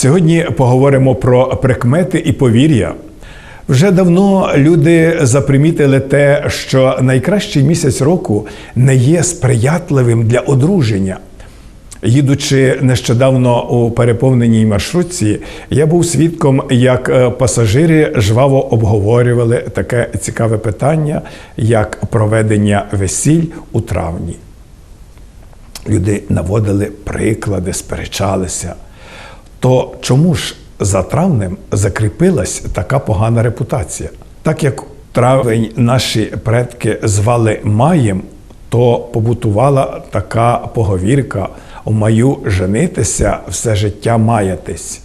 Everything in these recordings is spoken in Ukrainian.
Сьогодні поговоримо про прикмети і повір'я. Вже давно люди запримітили те, що найкращий місяць року не є сприятливим для одруження. Їдучи нещодавно у переповненій маршрутці, я був свідком, як е, пасажири жваво обговорювали таке цікаве питання, як проведення весіль у травні. Люди наводили приклади, сперечалися. То чому ж за травнем закріпилась така погана репутація? Так як травень наші предки звали Маєм, то побутувала така поговірка маю женитися, все життя маятись.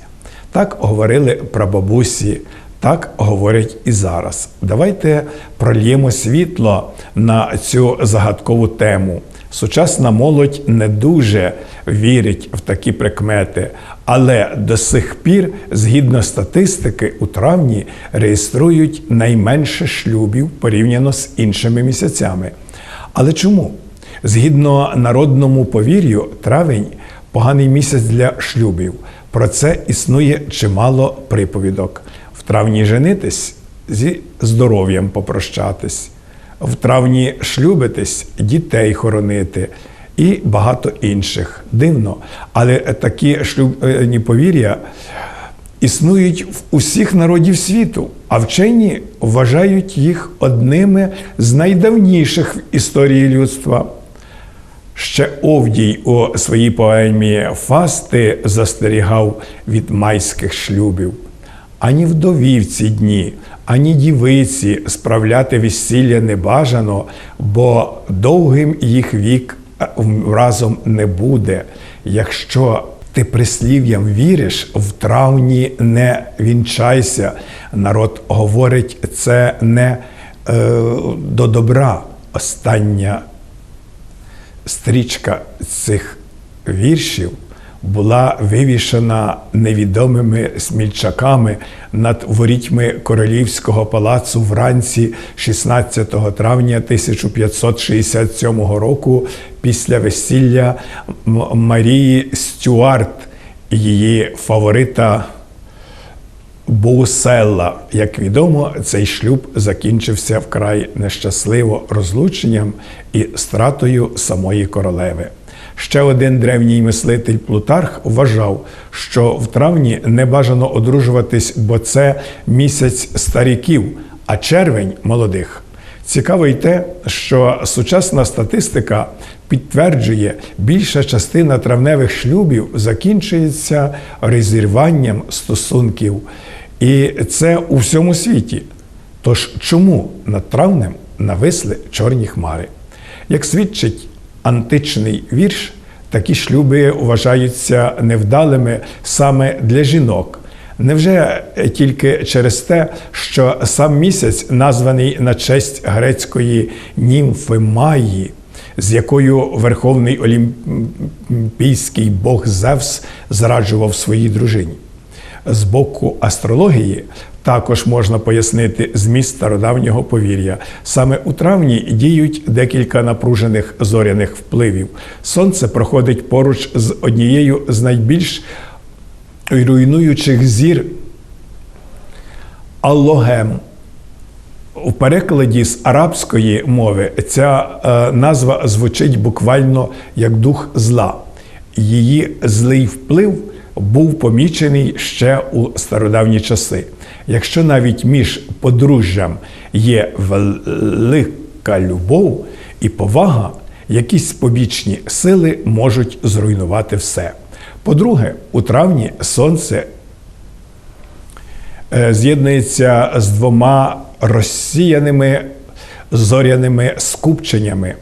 Так говорили прабабусі, так говорять і зараз. Давайте прольємо світло на цю загадкову тему. Сучасна молодь не дуже вірить в такі прикмети, але до сих пір, згідно статистики, у травні реєструють найменше шлюбів порівняно з іншими місяцями. Але чому? Згідно народному повір'ю, травень поганий місяць для шлюбів. Про це існує чимало приповідок. В травні женитись зі здоров'ям попрощатись, в травні шлюбитись, дітей хоронити і багато інших. Дивно, але такі шлюбні повір'я існують в усіх народів світу, а вчені вважають їх одними з найдавніших в історії людства. Ще Овдій у своїй поемі Фасти застерігав від майських шлюбів. Ані вдові в ці дні, ані дівиці справляти весілля не бажано, бо довгим їх вік е, разом не буде. Якщо ти прислів'ям віриш, в травні не вінчайся. Народ говорить, це не е, до добра. Остання стрічка цих віршів була вивішена невідомими смільчаками над ворітьми королівського палацу вранці 16 травня 1567 року після весілля Марії Стюарт, її фаворита Боуселла. Як відомо, цей шлюб закінчився вкрай нещасливо розлученням і стратою самої королеви. Ще один древній мислитель Плутарх вважав, що в травні не бажано одружуватись, бо це місяць старіків, а червень молодих. Цікаво й те, що сучасна статистика підтверджує, більша частина травневих шлюбів закінчується розірванням стосунків. І це у всьому світі. Тож чому над травнем нависли чорні хмари? Як свідчить античний вірш, такі шлюби вважаються невдалими саме для жінок. Невже тільки через те, що сам місяць названий на честь грецької німфи Маї, з якою верховний олімпійський бог Зевс зраджував своїй дружині? З боку астрології також можна пояснити зміст стародавнього повір'я. Саме у травні діють декілька напружених зоряних впливів. Сонце проходить поруч з однією з найбільш руйнуючих зір Аллогем. У перекладі з арабської мови ця е, назва звучить буквально як дух зла. Її злий вплив був помічений ще у стародавні часи. Якщо навіть між подружжям є велика любов і повага, якісь побічні сили можуть зруйнувати все. По-друге, у травні сонце е, з'єднується з двома розсіяними зоряними скупченнями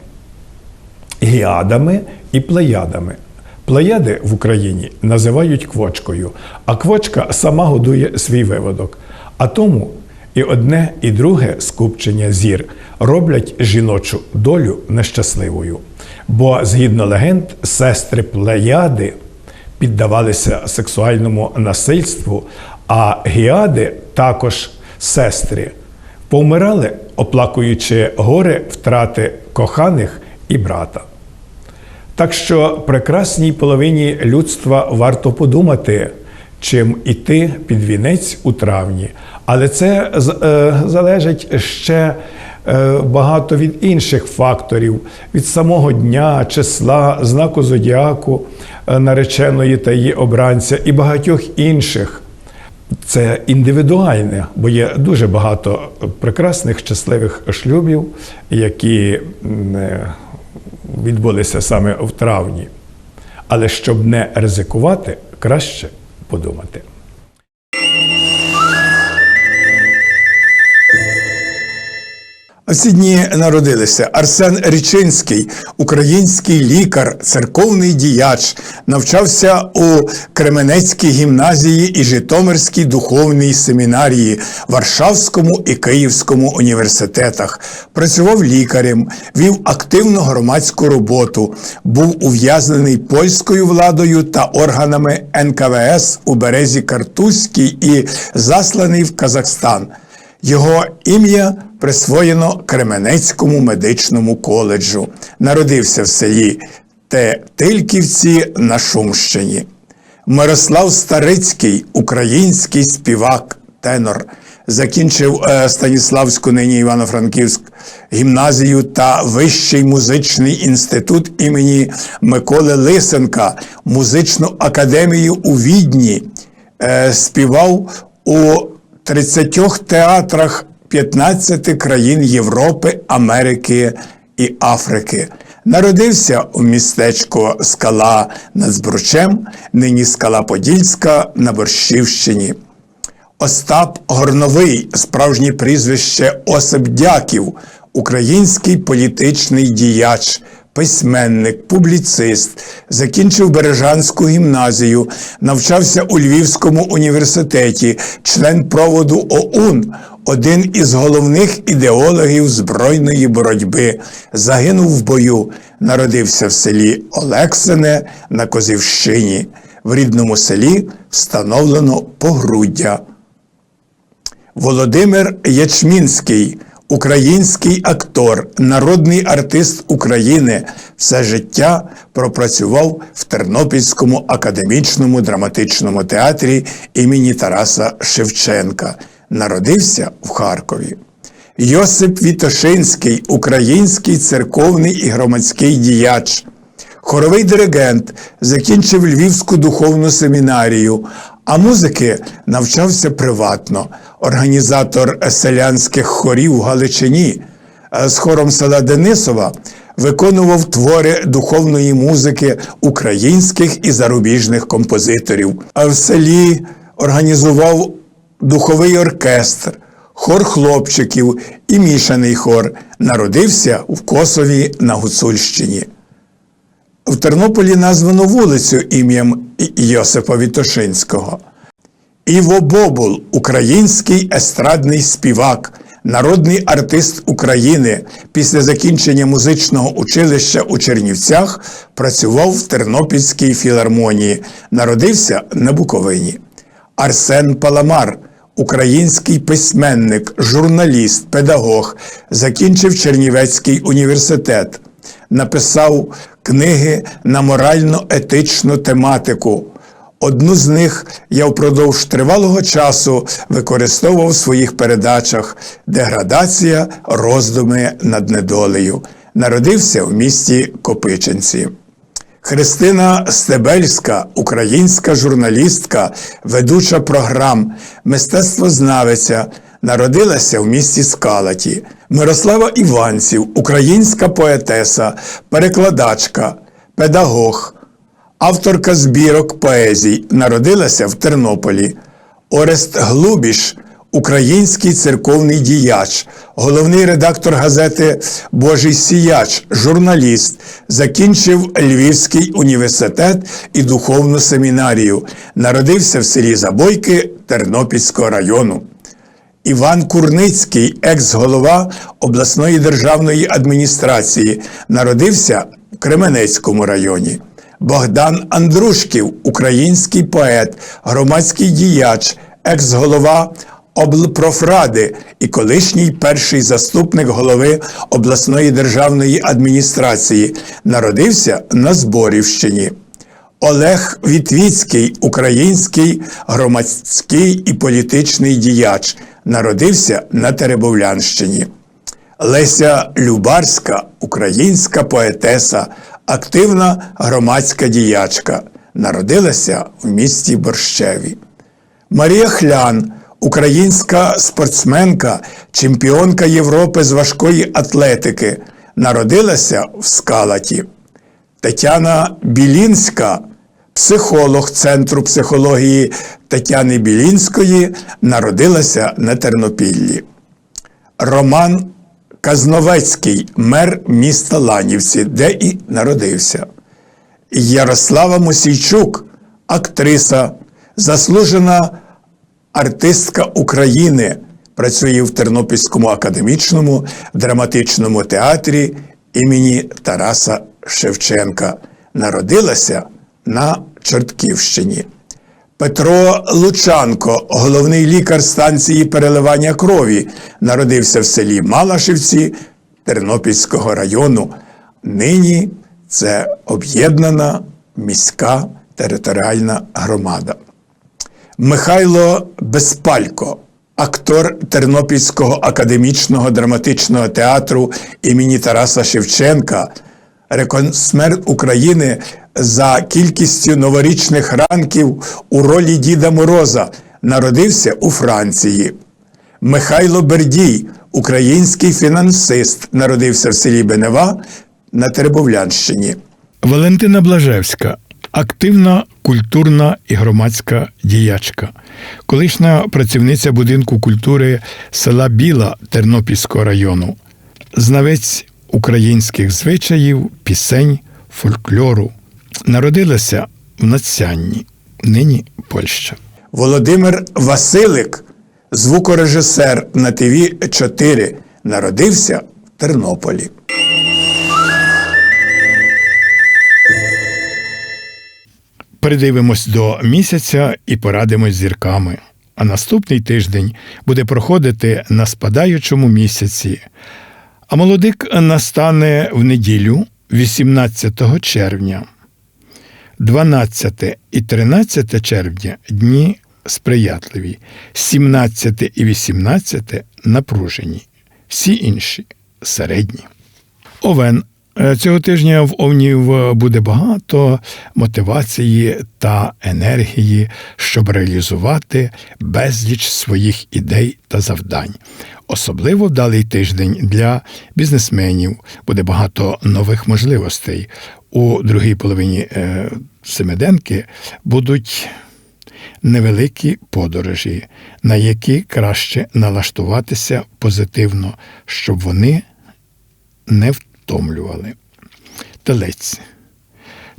гіадами і плеядами. Плеяди в Україні називають квочкою, а квочка сама годує свій виводок. А тому і одне, і друге скупчення зір роблять жіночу долю нещасливою. Бо, згідно легенд, сестри Плеяди піддавалися сексуальному насильству, а гіади, також сестри, повмирали, оплакуючи горе втрати коханих і брата. Так що прекрасній половині людства варто подумати, чим іти під вінець у травні. Але це е, залежить ще е, багато від інших факторів: від самого дня, числа, знаку зодіаку е, нареченої та її обранця і багатьох інших. Це індивідуальне, бо є дуже багато прекрасних щасливих шлюбів, які відбулися саме в травні. Але щоб не ризикувати, краще подумати. Ці дні народилися Арсен Річинський, український лікар, церковний діяч, навчався у Кременецькій гімназії і Житомирській духовній семінарії, Варшавському і Київському університетах. Працював лікарем, вів активну громадську роботу, був ув'язнений польською владою та органами НКВС у березі Картузькій і засланий в Казахстан. Його ім'я присвоєно Кременецькому медичному коледжу. Народився в селі Тетильківці на Шумщині. Мирослав Старицький, український співак, тенор, закінчив е, Станіславську, нині Івано-Франківськ гімназію та Вищий музичний інститут імені Миколи Лисенка, музичну академію у Відні. Е, співав у 30 театрах 15 країн Європи, Америки і Африки. Народився у містечку Скала над Збручем, нині Скала Подільська на Борщівщині. Остап Горновий, справжнє прізвище Осип Дяків, український політичний діяч, письменник, публіцист, закінчив Бережанську гімназію, навчався у Львівському університеті, член проводу ОУН, один із головних ідеологів збройної боротьби, загинув в бою, народився в селі Олексине на Козівщині. В рідному селі встановлено погруддя. Володимир Ячмінський, український актор, народний артист України, все життя пропрацював в Тернопільському академічному драматичному театрі імені Тараса Шевченка. Народився в Харкові. Йосип Вітошинський, український церковний і громадський діяч. Хоровий диригент закінчив Львівську духовну семінарію, а музики навчався приватно. Організатор селянських хорів в Галичині е, з хором села Денисова виконував твори духовної музики українських і зарубіжних композиторів. А в селі організував духовий оркестр, хор хлопчиків і мішаний хор. Народився в Косові на Гуцульщині. В Тернополі названо вулицю ім'ям Йосипа Вітошинського. Іво Бобул, український естрадний співак, народний артист України. Після закінчення музичного училища у Чернівцях працював в Тернопільській філармонії. Народився на Буковині. Арсен Паламар, український письменник, журналіст, педагог, закінчив Чернівецький університет написав книги на морально-етичну тематику. Одну з них я впродовж тривалого часу використовував в своїх передачах Деградація, роздуми над недолею. Народився в місті Копичинці. Христина Стебельська, українська журналістка, ведуча програм, мистецтвознавиця, народилася в місті Скалаті. Мирослава Іванців, українська поетеса, перекладачка, педагог, авторка збірок поезій, народилася в Тернополі. Орест Глубіш, український церковний діяч, головний редактор газети Божий сіяч, журналіст, закінчив Львівський університет і духовну семінарію. Народився в селі Забойки Тернопільського району. Іван Курницький, екс-голова обласної державної адміністрації, народився в Кременецькому районі. Богдан Андрушків, український поет, громадський діяч, екс-голова облпрофради і колишній перший заступник голови обласної державної адміністрації, народився на Зборівщині. Олег Вітвіцький, український громадський і політичний діяч, народився на Теребовлянщині. Леся Любарська, українська поетеса, активна громадська діячка, народилася в місті Борщеві. Марія Хлян, українська спортсменка, чемпіонка Європи з важкої атлетики, народилася в Скалаті. Тетяна Білінська, психолог Центру психології Тетяни Білінської, народилася на Тернопіллі. Роман Казновецький, мер міста Ланівці, де і народився. Ярослава Мосійчук, актриса, заслужена артистка України, працює в Тернопільському академічному драматичному театрі імені Тараса Шевченка. Народилася на Чортківщині. Петро Лучанко, головний лікар станції переливання крові, народився в селі Малашівці Тернопільського району. Нині це об'єднана міська територіальна громада. Михайло Безпалько, актор Тернопільського академічного драматичного театру імені Тараса Шевченка, реконсмер України за кількістю новорічних ранків у ролі Діда Мороза, народився у Франції. Михайло Бердій, український фінансист, народився в селі Бенева на Теребовлянщині. Валентина Блажевська, активна культурна і громадська діячка, колишня працівниця будинку культури села Біла Тернопільського району, знавець українських звичаїв, пісень, фольклору. Народилася в Нацянні, нині Польща. Володимир Василик, звукорежисер на ТВ 4, народився в Тернополі. Передивимось до місяця і порадимось зірками. А наступний тиждень буде проходити на спадаючому місяці. А молодик настане в неділю 18 червня. 12 і 13 червня дні сприятливі, 17 і 18 напружені, всі інші середні. Овен. Е, Цього тижня в Овнів буде багато мотивації та енергії, щоб реалізувати безліч своїх ідей та завдань. Особливо вдалий тиждень для бізнесменів буде багато нових можливостей. У другій половині е, Семиденки будуть невеликі подорожі, на які краще налаштуватися позитивно, щоб вони не втомлювали. Телець.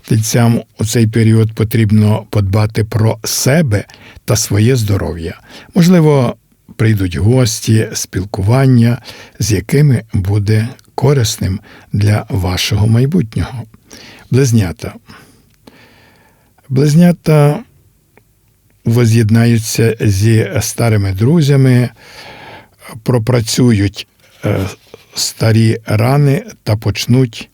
Тельцям у цей період потрібно подбати про себе та своє здоров'я. Можливо, прийдуть гості, спілкування, з якими буде корисним для вашого майбутнього. Близнята. Близнята воз'єднаються зі старими друзями, пропрацюють е, старі рани та почнуть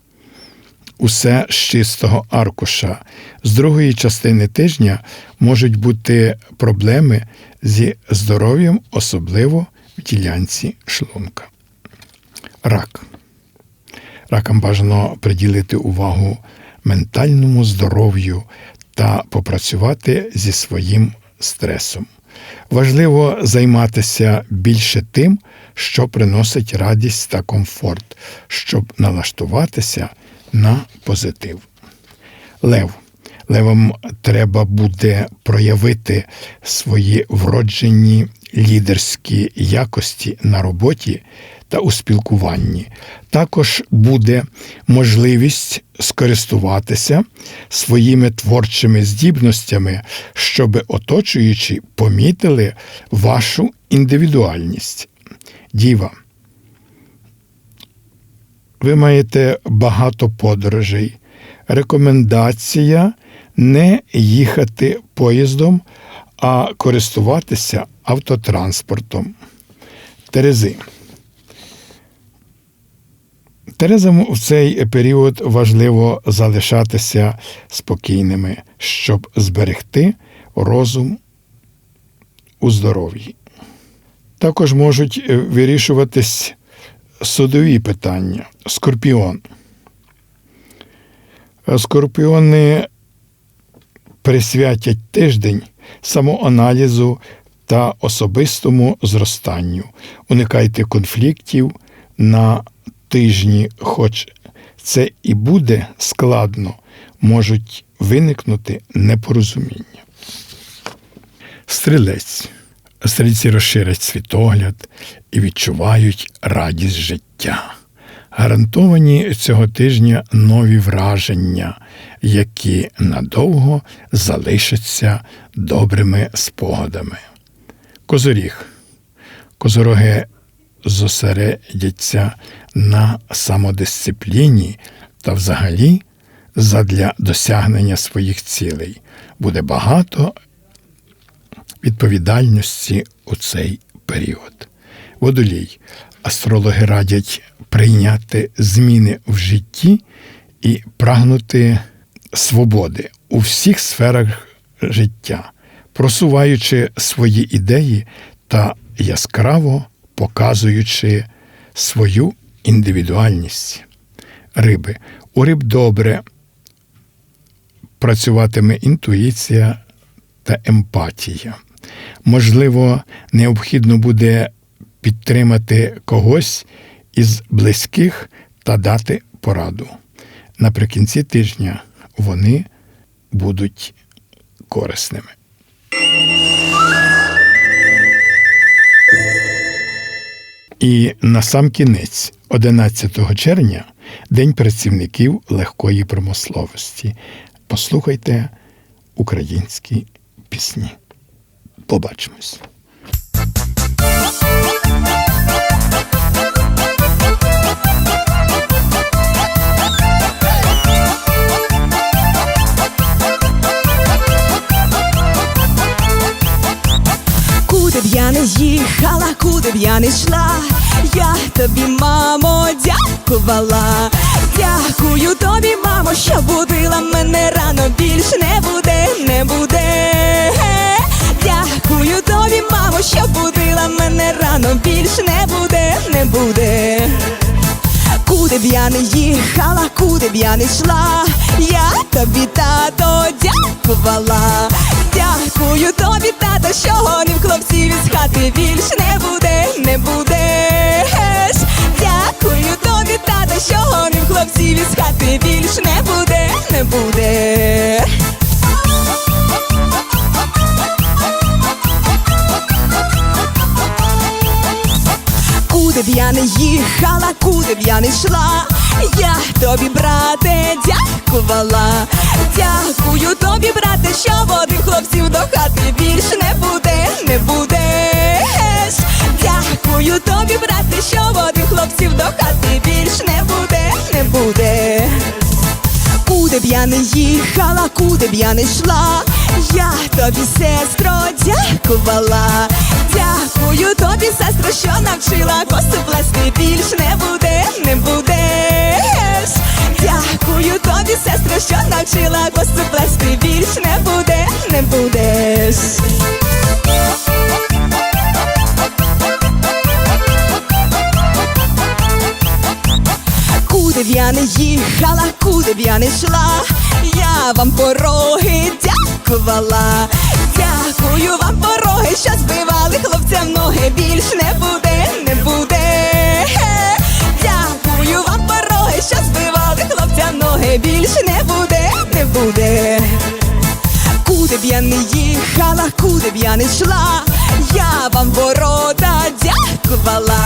усе з чистого аркуша. З другої частини тижня можуть бути проблеми зі здоров'ям, особливо в ділянці шлунка. Рак. Ракам бажано приділити увагу ментальному здоров'ю та попрацювати зі своїм стресом. Важливо займатися більше тим, що приносить радість та комфорт, щоб налаштуватися на позитив. Лев. Левам треба буде проявити свої вроджені лідерські якості на роботі та у спілкуванні. Також буде можливість скористуватися своїми творчими здібностями, щоб оточуючі помітили вашу індивідуальність. Діва. Ви маєте багато подорожей, Рекомендація не їхати поїздом, а користуватися автотранспортом. Терези. Терезам в цей період важливо залишатися спокійними, щоб зберегти розум у здоров'ї. Також можуть е, вирішуватись судові питання. Скорпіон. Е, Скорпіони присвятять тиждень самоаналізу та особистому зростанню. Уникайте конфліктів на тижні, хоч це і буде складно, можуть виникнути непорозуміння. Стрілець. Стрільці розширять світогляд і відчувають радість життя. Гарантовані цього тижня нові враження, які надовго залишаться добрими спогадами. Козоріг. Козороги зосередяться на самодисципліні та взагалі задля досягнення своїх цілей. Буде багато відповідальності у цей період. Водолій. Астрологи радять прийняти зміни в житті і прагнути свободи у всіх сферах життя, просуваючи свої ідеї та яскраво показуючи свою індивідуальність. Риби. У риб добре працюватиме інтуїція та емпатія. Можливо, необхідно буде підтримати когось із близьких та дати пораду. Наприкінці тижня вони будуть корисними. І на сам кінець, 11 червня, День працівників легкої промисловості. Послухайте українські пісні. Побачимось. Їхала, куди б я не йшла, я тобі, мамо, дякувала. Дякую тобі, мамо, що будила мене рано більш не буде, не буде. Дякую тобі, мамо, що будила мене рано більш не буде, не буде. Куди б я не їхала, куди б я не йшла, я тобі, тато, дякувала. Дякую тобі, тато, що гонив хлопців із хати більш не буде, не буде. Дякую тобі, тато, що гонив хлопців із хати більш не буде, не буде. Куди б я не їхала, куди б я не йшла, я тобі, брате, дякувала. Дякую тобі, брате, що води хлопців до хати більш не буде, не будеш. Дякую тобі, брате, що води хлопців до хати більш не буде, не буде. Куди б я не їхала, куди б я не йшла, я тобі, сестро, дякувала. Дякую тобі, сестро, що навчила косу плести більш не буде, не будеш. Дякую тобі, сестро, що навчила косу плести більш не буде, не будеш. Куди б я не їхала, куди б я не йшла, я вам пороги дякувала. Дякую вам пороги, що збивали хлопцям ноги. Більш не буде, не буде. Дякую вам пороги, що збивали хлопцям ноги. Більш не буде, не буде. Куди б я не їхала, куди б я не йшла, я вам ворота дякувала.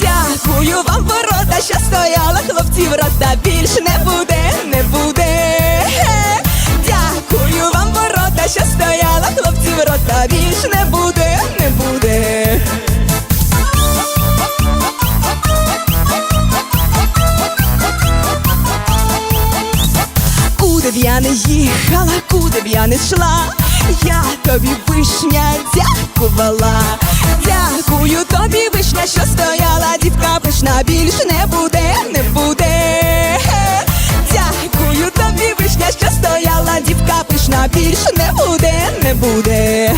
Дякую вам ворота, що стояла, хлопців рота більш не буде, не буде. Дякую вам ворота, що стояла, хлопців рота більш не буде, не буде. я не їхала, куди б я не йшла, я тобі вишня дякувала. Дякую тобі, вишня, що стояла, дівка пишна більш не буде, не буде. Дякую тобі, вишня, що стояла, дівка пишна більш не буде, не буде.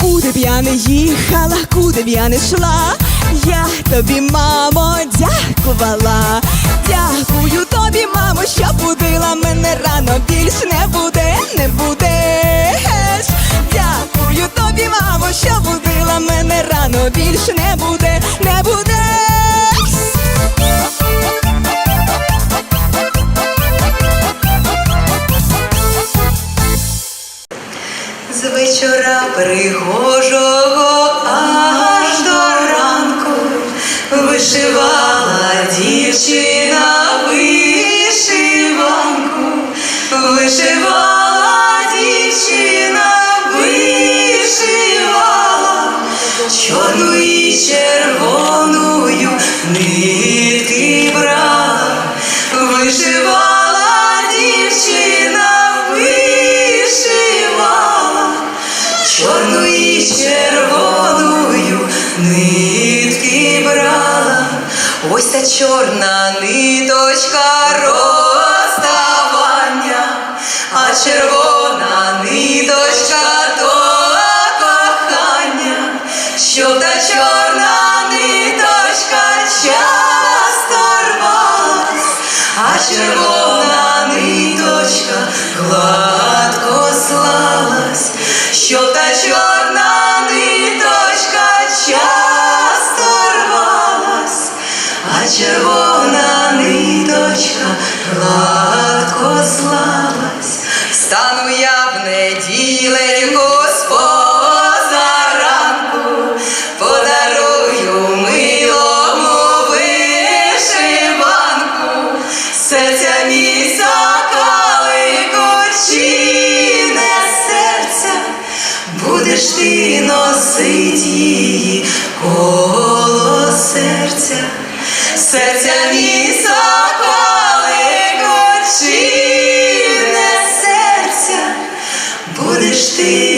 Куди б я не їхала, куди б я не йшла, я тобі, мамо, дякувала. Дякую тобі, мамо, що будила мене рано, більш не буде, не будеш. Дякую тобі, мамо, що будила мене рано, більш не буде, не будеш. З вечора пригожого аж до ранку вишивала дівчина чорну і червоною нитки брала, вишивала дівчина, вишивала чорну і червоною нитки брала, ось та чорна ниточка розставання, а червона ниточка щоб та чорна серця соколик очі не серця, будеш ти.